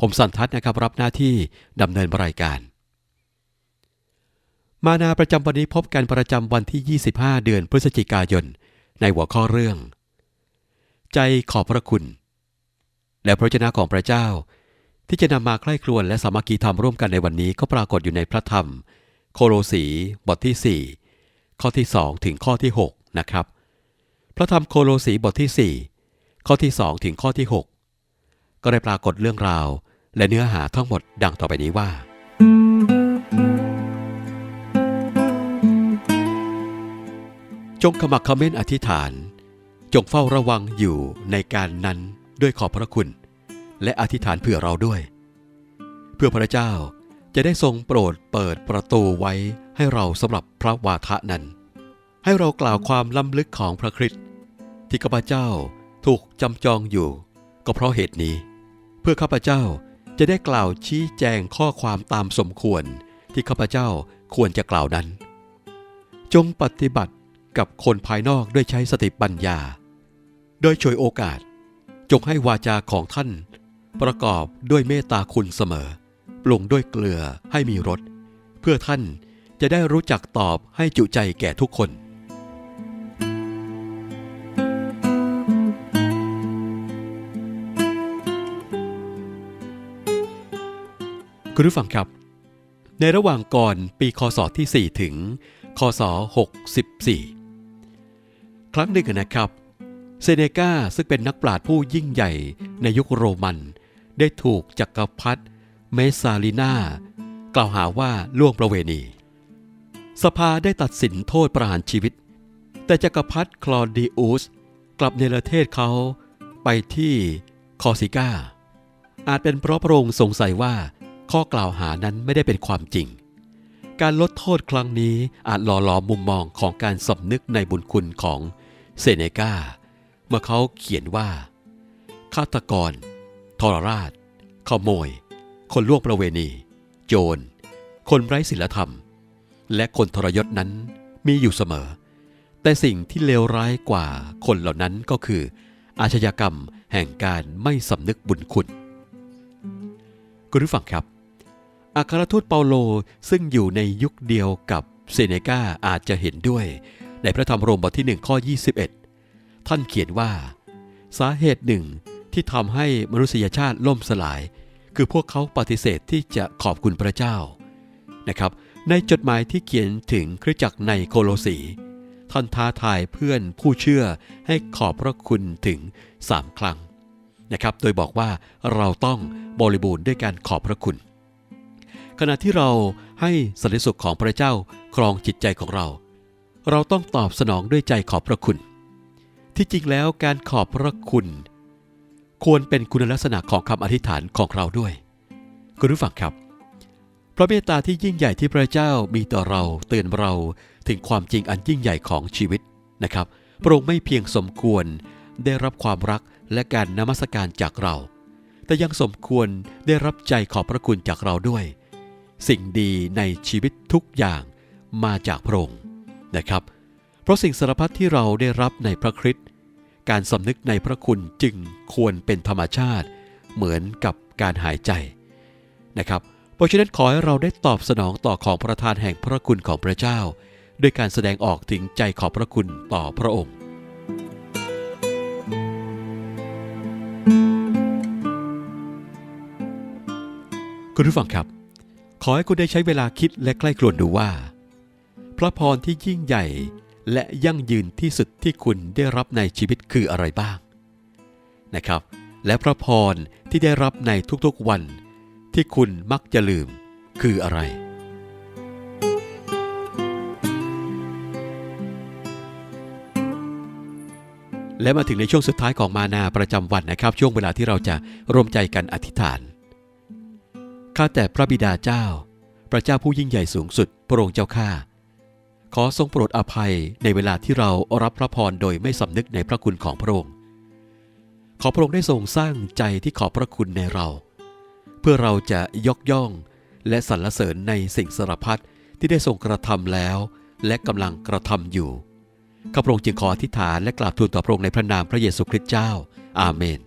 ผมสันทัศน์นะครับรับหน้าที่ดำเนินรายการ มานาประจำวันนี้พบกันประจำวันที่ 25 เดือนพฤศจิกายน ในหัวข้อเรื่อง ใจขอบพระคุณ และพระเจ้าของพระเจ้า ที่จะนำมาใคร่ครวญและสามัคคีธรรมร่วมกันในวันนี้ก็ปรากฏอยู่ในพระธรรม โคโลสีบทที่ 4 ข้อที่ 2 ถึงข้อที่ 6 นะครับ พระธรรมโคโลสีบทที่ 4 ข้อที่ 2 ถึงข้อที่ 6ก็ได้ปรากฏเรื่องราว และเนื้อหาทั้งหมดดังต่อไปนี้ว่า จงขมักเขม้นอธิษฐาน จงเฝ้าระวังอยู่ในการนั้นด้วยขอบพระคุณ และอธิษฐานเผื่อเราด้วย เพื่อพระเจ้าจะได้ทรงโปรดเปิดประตูไว้ให้เราสำหรับพระวาทะนั้น ให้เรากล่าวความล้ำลึกของพระคริสต์ที่ข้าพเจ้าถูกจำจองอยู่ ก็เพราะเหตุนี้ เพื่อข้าพเจ้า จะได้กล่าวชี้แจงข้อความตามสมควรที่ข้าพเจ้าควรจะกล่าวนั้น จงปฏิบัติกับคนภายนอกด้วยใช้สติปัญญา โดยช่วยโอกาส จงให้วาจาของท่าน ประกอบด้วยเมตตาคุณเสมอ ปรุงด้วยเกลือให้มีรสเพื่อท่านจะได้รู้จักตอบให้จุใจแก่ทุกคน คุณผู้ฟังครับ ในระหว่างก่อนปีคศที่ 4 ถึงคศ 64 ครั้งหนึ่งนะครับ เซเนกาซึ่งเป็นนักปราชญ์ผู้ยิ่งใหญ่ในยุคโรมัน ได้ถูกจักรพรรดิเมซาลินากล่าวหาว่าล่วงประเวณี สภาได้ตัดสินโทษประหารชีวิต แต่จักรพรรดิคลอดิอุสกลับเนรเทศเขาไปที่คอร์ซิก้าอาจเป็นเพราะพระองค์สงสัยว่า ข้อกล่าวหานั้นไม่ได้เป็นความจริง การลดโทษครั้งนี้อาจหล่อหลอมมุมมองของการสำนึกในบุญคุณของเซเนกาเมื่อเขาเขียนว่า ฆาตกร ทรราช ขโมย คนล่วงประเวณี โจร คนไร้ศีลธรรม และคนทรยศนั้นมีอยู่เสมอ แต่สิ่งที่เลวร้ายกว่าคนเหล่านั้นก็คือ อาชญากรรมแห่งการไม่สำนึกบุญคุณ คุณผู้ฟังครับ อัครทูตเปาโลซึ่งอยู่ในยุคเดียวกับเซเนกาอาจจะเห็นด้วย ในพระธรรมโรมบทที่ 1 ข้อ 21 ท่านเขียนว่า สาเหตุหนึ่งที่ทำให้มนุษยชาติล่มสลาย คือพวกเขาปฏิเสธที่จะขอบคุณพระเจ้านะครับ ในจดหมายที่เขียนถึงคริสตจักรในโคโลสีท่านท้าทายเพื่อนผู้เชื่อให้ขอบพระคุณถึงสามครั้งนะครับ โดยบอกว่าเราต้องบริบูรณ์ด้วยการขอบพระคุณ ขณะที่เราให้สันติสุขของพระเจ้าครองจิตใจของเรา เราต้องตอบสนองด้วยใจขอบพระคุณ ที่จริงแล้วการขอบพระคุณ ควรเป็นคุณลักษณะของคำอธิษฐานของเราด้วย คุณผู้ฟังครับ พระเมตตาที่ยิ่งใหญ่ที่พระเจ้ามีต่อเราเตือนเราถึงความจริงอันยิ่งใหญ่ของชีวิตนะครับ พระองค์ไม่เพียงสมควรได้รับความรักและการนมัสการจากเรา แต่ยังสมควรได้รับใจขอบพระคุณจากเราด้วย สิ่งดีในชีวิตทุกอย่างมาจากพระองค์นะครับ เพราะสิ่งสารพัดที่เราได้รับในพระคริสต์การสำนึกในพระคุณจึงควรเป็นธรรมชาติ เหมือนกับการหายใจนะครับ เพราะฉะนั้นขอให้เราได้ตอบสนองต่อของประทานแห่งพระคุณของพระเจ้า ด้วยการแสดงออกถึงใจขอบพระคุณต่อพระองค์คุณผู้ฟังครับ ขอให้คุณได้ใช้เวลาคิดและใกล้ครวญดูว่า พระพรที่ยิ่งใหญ่และยั่งยืนที่สุดที่คุณได้รับในชีวิตคืออะไรบ้าง นะครับ และพระพรที่ได้รับในทุกๆวัน ที่คุณมักจะลืมคืออะไร และมาถึงในช่วงสุดท้ายของมานาประจำวันนะครับ ช่วงเวลาที่เราจะร่วมใจกันอธิษฐาน ข้าแต่พระบิดาเจ้า พระเจ้าผู้ยิ่งใหญ่สูงสุด พระองค์เจ้าข้า ขอทรงโปรดอภัยในเวลาที่เรารับพระพรโดยไม่สำนึกในพระคุณของพระองค์ ขอพระองค์ได้ทรงสร้างใจที่ขอบพระคุณในเรา เพื่อเราจะยกย่องและสรรเสริญในสิ่งสารพัดที่ได้ทรงกระทำแล้ว และกำลังกระทำอยู่ ข้าพระองค์จึงขออธิษฐานและกราบทูลต่อพระองค์ในพระนามพระเยซูคริสต์เจ้า อาเมน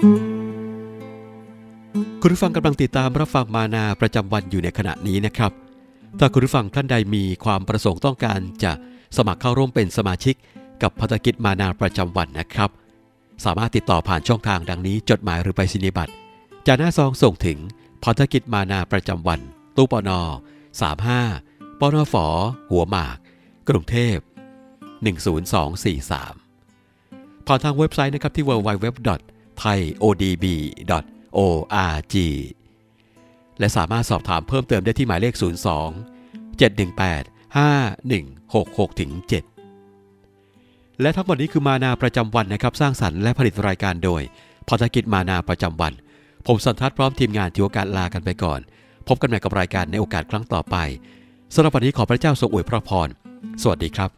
คุณผู้ฟังกำลังติดตามรับฟังมานาประจำวันอยู่ในขณะนี้นะครับ ถ้าคุณผู้ฟังท่านใดมีความประสงค์ต้องการจะสมัครเข้าร่วมเป็นสมาชิก กับพัฒกิจมานาประจำวันนะครับ สามารถติดต่อผ่านช่องทางดังนี้ จดหมายหรือไปรษณียบัตรจากหน้าซองส่งถึงพัฒกิจมานาประจำวัน ตู้ปน35ปนฝหัวหมาก กรุงเทพ 10243ผ่านทางเว็บไซต์นะครับที่ www.thaiodb.org และสามารถสอบถามเพิ่มเติมได้ที่หมายเลข 02 718 5166ถึง7และทั้งหมดนี้คือมานาประจำวันนะครับ สร้างสรรค์และผลิตรายการโดยพัฒกิจมานาประจำวัน ผมสันทัศน์พร้อมทีมงานที่โอกาสลากันไปก่อน พบกันใหม่กับรายการในโอกาสครั้งต่อไปสำหรับวันนี้ขอพระเจ้าทรงอวยพระพร สวัสดีครับ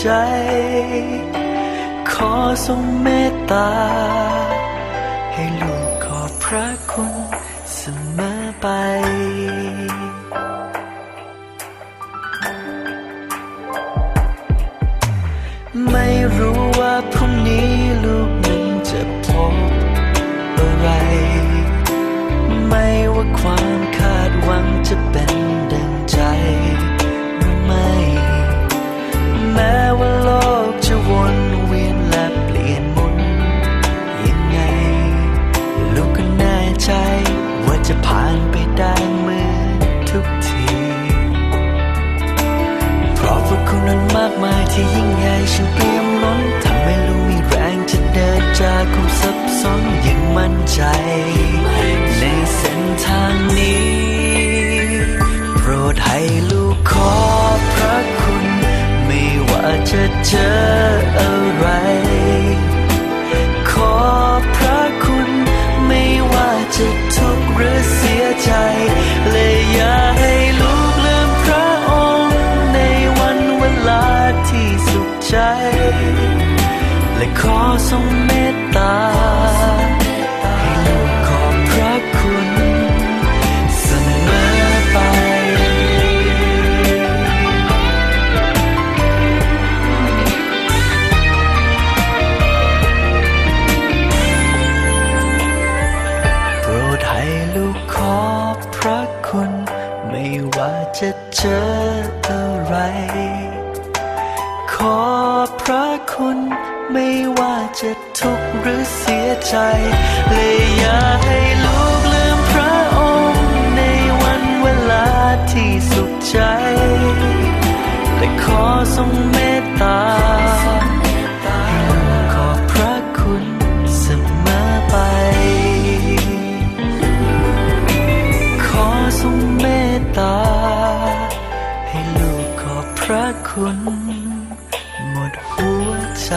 ใจ ขอทรงเมตตา ให้ลูกขอบพระคุณเสมอไปไม่รู้ว่าพรุ่งนี้ลูกนั้นจะพบอะไร ไม่ว่าความคาดหวังจะเป็น ที่ยิ่งใหญ่ฉันเตรียมล้นทำให้รู้มีแรงจะเดินจากความซับซ้อนอย่างมั่นใจ ทรงเมตตา ให้ลูกขอบพระคุณเสมอไป โปรดให้ลูกขอบพระคุณ ไม่ว่าจะเจออะไร ขอบพระคุณ ไม่ว่าจะทุกข์หรือเสียใจ เลยอย่าให้ลูกลืมพระองค์ ในวันเวลาที่สุขใจ และขอทรงเมตตา ขอพระคุณเสมอไป ขอทรงเมตตา ให้ลูกขอบพระคุณ หมดหัวใจ